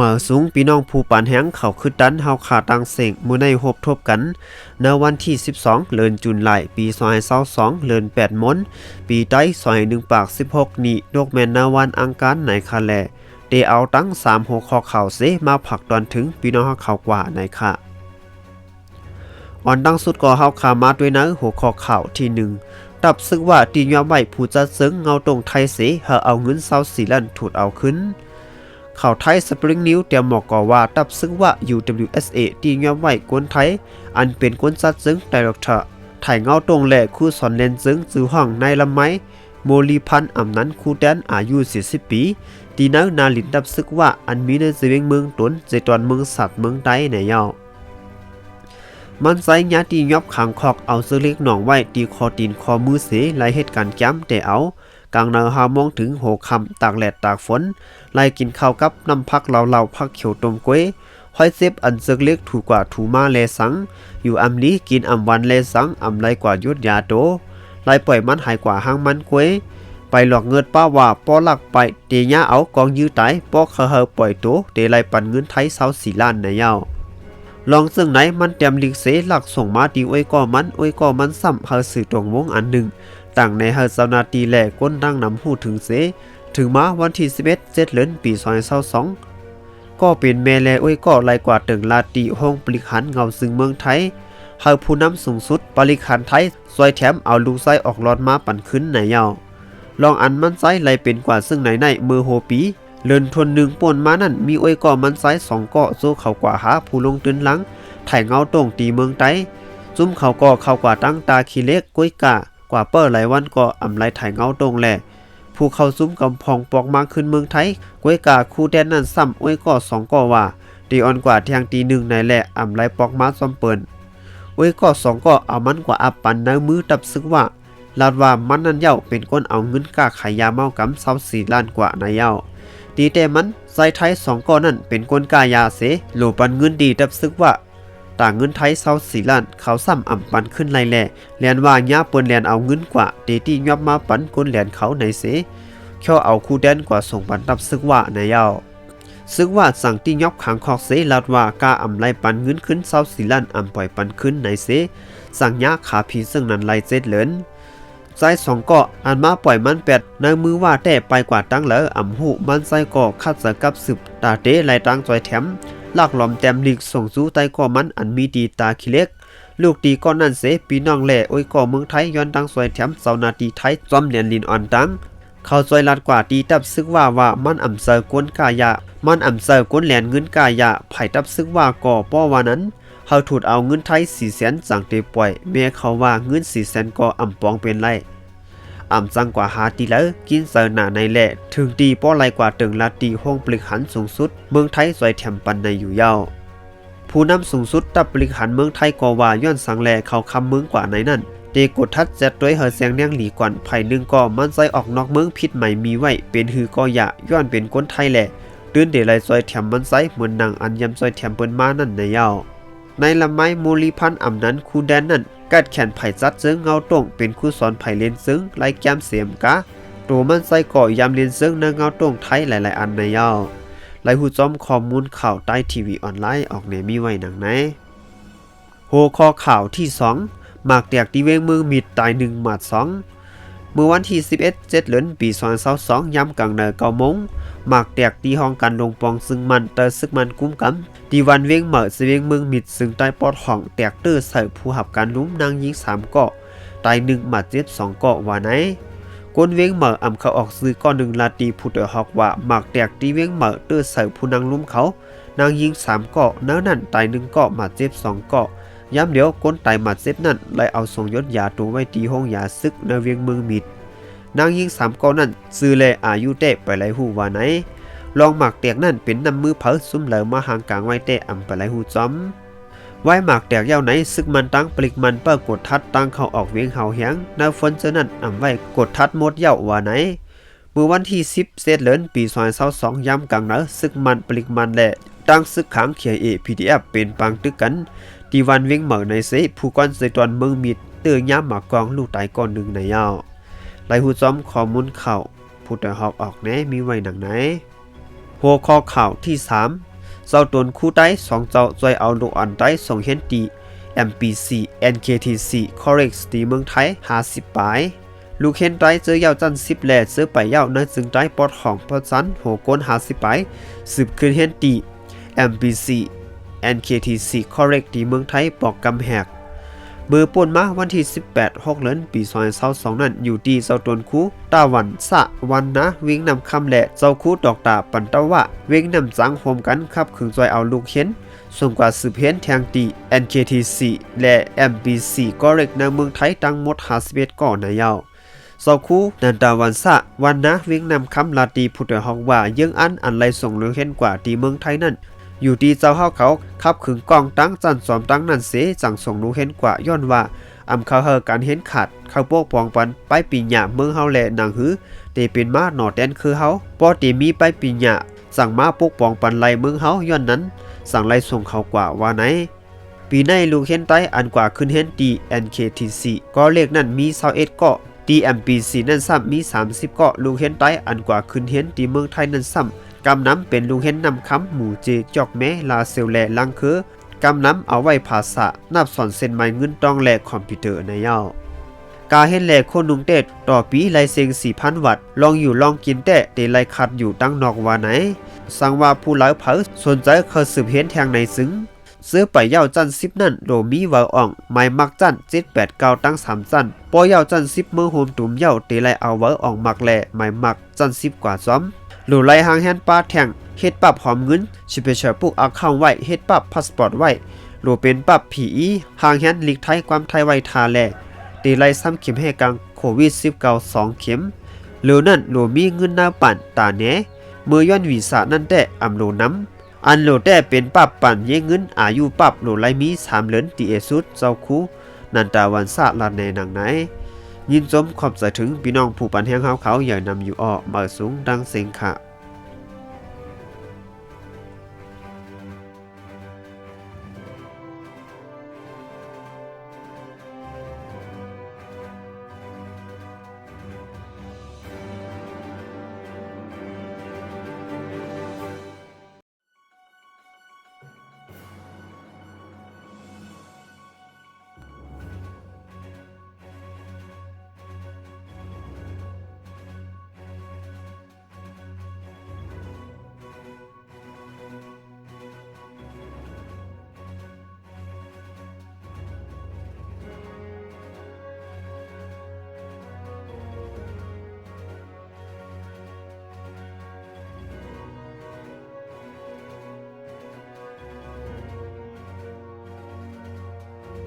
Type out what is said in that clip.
มาสูงพี่น้องผู้ปานแหงเขาคือดันเฮาขาตังเสงมื้อในหบทบกันในวันที่ 12 เดือนจุนไลปี2022เดือน8มนปีใต้2001ปาก 16 นี้ดกแม่นนาวันอังคารในคาแลเดเอาตั้ง3หัวข้อข่าวเสมาผักตอนถึงพี่น้องเฮาเขากว่าในค่ะอ่อนดังสุดก็เฮาขามาด้วยนะหัวข้อข่าวที่ 1ตับซึกว่าตีนยอมใหม่ผู้จัดซึ้งเงาตรงไทยเสเฮาเอาเงิน24ล้านถูดเอาขึ้น ข่าวไทยสปริงนิวเตรียมหมอกก่อว่าตับซึ่งว่า UWSA ที่ยอมไหวกวนไทย อันเป็นกวนซัดซึ้งไดร็อกเตอร์ถ่ายเงาตรงแหล่คู่สอนเลนซึ้งจือห้องในลำไม้โมลีพันธ์อำนั้นคู่แดนอายุ 40 ปีตีนักนาลินตับซึกว่าอันมีในเสียงเมืองตนใจตอนเมืองสัตว์เมืองใต้ในเยามันใส่ยาตียอบขังคอกเอาเสื้อเล็กหนองไว้ตีคอตีนคอมือเสไล่เหตุการณ์จ้ำแต่เอา กลางนาหามองถึงโหคำตากแหลดตากฝน ไล่กินข้าวกับน้ำพักเหล่าๆพักเขียวต้มกล้วยห้อยเซฟอันเซกเล็กถูกกว่าถูมาเลสัง อยู่อำลีกินอำวันเลสังอำไรกว่ายุดยาโตไล่ปล่อยมันหายกว่าห้างมันกล้วยไปหลอกเงินป้าว่าป้อหลักไปเตียเอากองยื้อตป้อเขาเฮาปล่อยโตเตไลปันเงินไทยเศร้าสี่ล้านในเย้า ลองซึ่งไหนมันเตรียมลิงเสหลักส่งมาตีอ้วยก่อมันอ้วยก่อมันซ้ำเฮาสื่อตรงวงอันหนึ่งต่างในเฮาสนาตีแหลก้นดังนำหูถึงเส ถึงมาวันที่11เจ็ดเดือนปี2022ก็เป็นแม่แลอ้วยก็ไลกว่าตึงลาตีห้องปลิกหันเงาซึ่งเมืองไทยเฮาผู้นำสูงสุดปริคันไทยซอยแถมเอาลูกไส้ออกรอดมาปั่นขึ้นในเยาลองอันมันไส้ไล่เป็นกว่าซึ่งไหนในมือโฮปี เลินทวนหนึ่งป่นมานั่นมีอวยก่อมันไส้สองเกาะโซเขากว่าหาผู้ลงตื้นหลังถ่ายเงาตรงตีเมืองไต้จุ้มเขาก็เข้ากว่าตั้งตาขี้เล็กก้วยกะกว่าเปิ้ลหลายวันก็อำไลถ่ายเงาตรงแหละผู้เข้าซุ้มกำพองปอกมาขึ้นเมืองไทยก้วยกาคู่แดนนั่นซ้ำอวยก็สองก็ว่าตีอ่อนกว่าเที่ยงตีหนึ่งในแหละอำไลปอกมาซ้อมเปิ้นอวยก็สองก็เอามันกว่าอับปันในมือตับซึกว่าลาดว่ามันนั่นเย้าเป็นก้นเอาเงินกาขายยาเมากำเศร้าสี่ล้านกว่าในเย้า ดีแต่มันใส่ไทยสองก้อนนั่นเป็นก้นกายาเสโหลปันเงินดีตับซึกว่าต่างเงินไทยเศร้าสีล้านเขาซ้ำอ่ำปันขึ้นไล่แหล่แลนว่าญาเปิ้นแลนเอาเงินกว่าเดตี้ยอบมาปันก้นแลนเขาในเสเข่เอาคู่แดนกว่าส่งปันตับซึกว่าในเย้าซึกว่าสั่งที่ยอบขังคอกเสลาดว่ากาอ่ำไล่ปันเงินขึ้นเศร้าสีล้านอ่ำปล่อยปันขึ้นในเสสั่งยาขาพีซึ่งนั้นไล่เจ็ดเหลิน ใจสองเกาะอันมาปล่อยมันแปดในมือว่าแต่ไปกว่าตั้งแล้วอ่ำหูมันใจก่อคัดสกับสืบตาเตไล่ตั้งจอยแถมลากหลอมแต้มลีกส่งสู้ใต้ก่อมันอันมีดีตาคิเล็ก ลูกตีก้อนนั่นเสปีน้องแหล่โอ้ยก่อเมืองไทยย้อนดังสวยแถมเสานาตีไทยจอมเหรียญลินอ่อนดังเขาซอยลัดกว่าตีตับซึกว่าว่ามันอ่ำเซอร์กวนกายะ มันอ่ำเซอร์กวนแหลนเงินกายะไผ่ตับซึกว่าก่อป้อวานั้น เขาถูดเอาเงินไทยสี่แสนสั่งเตปล่อยเมียเขาว่าเงินสี่แสนก่ออ่ำปองเป็นไรอ่ำจังกว่าหาตีแล้วกินเซอหนาในแหละถึงตีป้อไรกว่าตึงลาตีห้องปลิกหันสูงสุด เมืองไทยสวยแถมปันในอยู่เย้าผู้นำสูงสุดตับบริหารเมืองไทยก็ว่าย้อนสังแลเขาคำเมืองกว่าในนั้นเตกดทัดจดด้วยเฮอเสียงเนียงหลีก่อนไผ่หนึ่งก็มันใจออกนอกเมืองพิษใหม่มีไว้เป็นฮือก็อย่าย้อนเป็นคนไทยแหละตื่นเดลัยซอยแถมมันไซเหมือนนางอันยำซอยแถมเปิ้นมานั่นในเย้า ในลำไม้มูลีพันธ์อ่ำนั้นคูแดนนั่นกัดแขนไผ่จัดซึ่งเงาตรงเป็นคู่สอนไผ่เลนซึ่งไล่แก้มเสียมกะตัวมันใส่ก่อยามเลนซึ่งในเงาตรงไทยหลายๆ อันในย้าไล่หูจอมข้อมูลข่าวใต้ทีวีออนไลน์ออกในมีไว้หนังไหนโหคอข่าวที่2หมากแตกตีเวงมือมิดตาย1หมาด2เมื่อวันที่ 11 7เดือนปี2022ย้ำกลางเนอ9โมง หมากแตกตีห้องกันลงปองซึ่งมันเตอซึกมันกุ้มกำตีวันเวียงเหมาสเวงเมืองมิดซึ่งใต้ปอดห้องแตกตอร์ใส่ผู้หับการลุ้มนางยิง3เกาะตาย1หมัดเจ็บ2เกาะว่าไหนก้นเวียงเหมาอำเขาออกซื้อก้อนหนึ่งลาตีผู้เตอฮอกว่าหมากแตกตีเวียงเหมาเตอร์ใส่ผู้นางลุ้มเขา นางยิง3เกาะเนื้อนั่นตาย1เกาะหมัดเจ็บ2เกาะย้ำเดี๋ยวก้นตายหมัดเจ็บนั่นเลยเอาส่งยศยาตัวไว้ตีห้องยาซึกในเวียงเมืองมิด นางยิงสามเกานั่นซื้อแลอายุเตะไปไหลหูว่าไหนลองหมากแตกนั่นเป็นนำมือเผาซุ่มเหลอมาหางกลางไว้เตะอำไปไหลหูจอมไว้หมากแตกยาวไหนซึกมันตั้งปลิกมันเปิดกดทัดตั้งเขาออกเวียงเฮาเฮียงนาฝนเจนั่นอำไว้กดทัดหมดเย้าว่าไหนเมื่อวันที่10เซตเลินปี2022ย้ำกลางเนอซึกมันปลิกมันแหละตั้งซึกขังเขียเอ PDF เป็นปังตึกกันตีวันเวียงเหมาในเซผู้ก้อนใส่ตอนเมืองมิดเตือนย้ำหมากกองลูกตายก้อนหนึ่งในยาว ไลหูจอมข้อมูลข่าวผู้แต่หอกออกแน่มีไว้หนังไหน หัวข้อข่าวที่ 3เจ้าตนคู่ใต้สองเจ้าจอยเอาลูกอันใต้ส่งเห็นตี MPC NKTC Corex ตีเมืองไทย50ปลายลูกเห็นไตเจอยาวจันสิบแหล่เจอไปยาวในจึงไตปอดของพอจันโหโกน50ปายสืบขึ้นเห็นตี MPC NKTC Correct ที่เมืองไทยปอกกำแหก มื่อป่นมาวันที่ 18 6เดือนปี2022นั้นอยู่ที่เจ้าตวนคูตาวันสะวันนะวิ่งนำคำแหละเจ้าคูดอกตาปันตะวะวิ่งนำจังโฮมกันครับขึงจอยเอาลูกเห็นส่งกว่าสืบเห็นแทงตี NKTC และ MBC ก็เร็กในเมืองไทยตั้งหมด51ก่อนในยาวเสาคูนันตาวันสะวันนะวิ่งนำคำลาตีพุทธฮองว่า ยังอันอันไรส่งเรือเห็นกว่าตีเมืองไทยนั่น อยู่ดีเจ้าเฮาเขาขับขึงกองตั้งจันสอมตั้งนั่นเสจังส่งรู้เห็นกว่าย้อนว่าอำเขาเฮอการเห็นขาดเขาโปกปองปันไปปีหยาเมืองเฮาแลนางหือเตเป็นมาหนอแดนคือเฮาปอตีมีไปปีหยาสั่งมาปกปองปันไลเมืองเฮาย้อนนั้น สั่งไล่ส่งเขากว่าว่าไหนปีในลูกเห็นไตอันกว่าขึ้นเห็นดี NKTC ก็เลขนั้นมี21เกาะ DMPC นั่นซ้ำมี 30 เกาะลูกเห็นไตอันกว่าขึ้นเห็นดีเมืองไทยนั่นซ้ำ กำน้ำเป็นลูกเห็นนำคำหมู่เจจอกแม้ลาเซลแลลังคือกำน้ำเอาไว้ภาษานับสอนเส้นไม้เงินต้องแลกคอมพิวเตอร์ในเย้ากาเห็นแหลกคนนุงเต็ดต่อปีไลเซง4,000วัตต์ลองอยู่ลองกินแต่เตไลคัดอยู่ตั้งนอกว่าไหน สังว่าผู้หลายเผาสนใจเขาสืบเห็นแทงในซึ้งซื้อไปเย่าจันสิบนั่นโดมีวาอ่องไม้มักจันเจ็ดแปดเก้าตั้งสามจันปอเย่าจันสิบเมื่อโฮมตุ่มเย่าเตไลเอาวาอ่องมักแหล่ไม้มักจันสิบกว่าซ้อม หลูไล่หางแฮนป้าแทงเฮ็ดปรับหอมเงินชิเปเชอร์ปุกเอาเข้าไว้เฮ็ดปรับพาสปอร์ตไว้หลูเป็นปรับผีอีหางแฮนลีกไทยความไทยไว้ทาแลตีไล่ซ้ำเข็มให้กังโควิด19 2เข็มหลูนั่นหลูมีเงินหน้าปั่นตาแหนมือย้อนวีซ่านั่นแต่อำโลน้ำอันโหลดแต่เป็นปรับปั่นเยเงินอายุปรับโหลดไล่มีสามเหรียญตีเอสุดเจ้าคูนันตาวันซาลาในหนังไหน ยินสมขอบใจถึงพี่น้องผู้ปันแห่งเฮาเขาใหญ่นำอยู่ออกมาสูงดังเสียงขะ